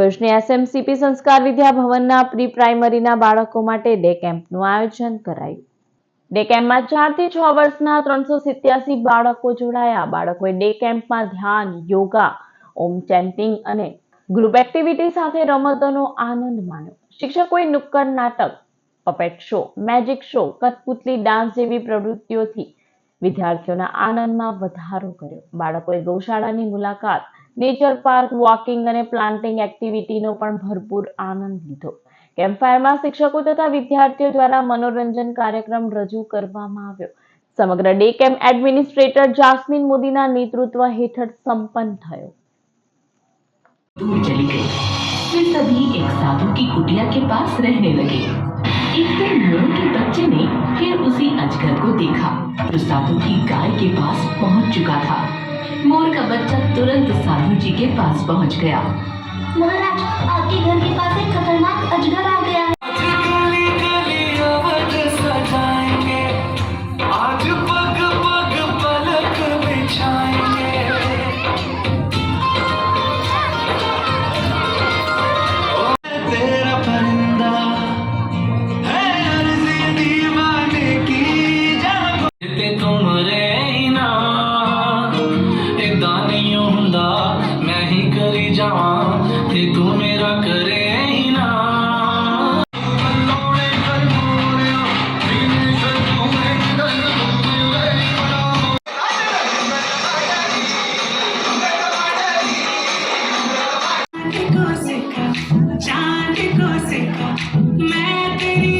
ભુજની એસએમસીપી સંસ્કાર વિદ્યા ભવનના પ્રી પ્રાઇમરીના બાળકો માટે ડે કેમ્પનું આયોજન કરાયું ડે કેમ્પમાં ચારથી છ વર્ષના ત્રણસો સિત્યાસી બાળકો જોડાયા બાળકોએ ડે કેમ્પમાં ધ્યાન યોગા ઓમ ચેન્ટિંગ અને ગ્રુપ એક્ટિવિટી સાથે રમતોનો આનંદ માણ્યો શિક્ષકોએ નુક્કડ નાટક પપેટ શો મેજિક શો કઠપુતલી ડાન્સ જેવી પ્રવૃત્તિઓથી વિદ્યાર્થીઓના આનંદમાં વધારો કર્યો બાળકોએ ગૌશાળાની મુલાકાત नेचर पार्क वॉकिंग અને પ્લાન્ટિંગ એક્ટિવિટીનો પણ ભરપૂર આનંદ લીધો કેમ્પફાયરમાં શિક્ષકો તથા વિદ્યાર્થીઓ દ્વારા મનોરંજન કાર્યક્રમ રજુ કરવામાં આવ્યો સમગ્ર ડે કેમ્પ એડમિનિસ્ટ્રેટર જасમીન મોદીના નેતૃત્વ હેઠળ સંપન્ન થયો તે સભી એક સાધુની કુટિયા કે પાસ રહેને લાગે એક દિવસનો દક્ષિની કે ઉસી અજગર કો દેખા પ્ર スタ પુની ગાય કે પાસ પહોંચ چکا થા मोर का बच्चा तुरंत साधु जी के पास पहुंच गया महाराज आपके घर के पास एक खतरनाक अजगर आ गया ਨਹੀਂ ਹੁੰਦਾ ਮੈਂ ਹੀ ਕਰੀ ਜਾਵਾਂ ਤੇ ਤੂੰ ਮੇਰਾ ਕਰੇ ਹੀ ਨਾ जाने को सिखा मैं तेरी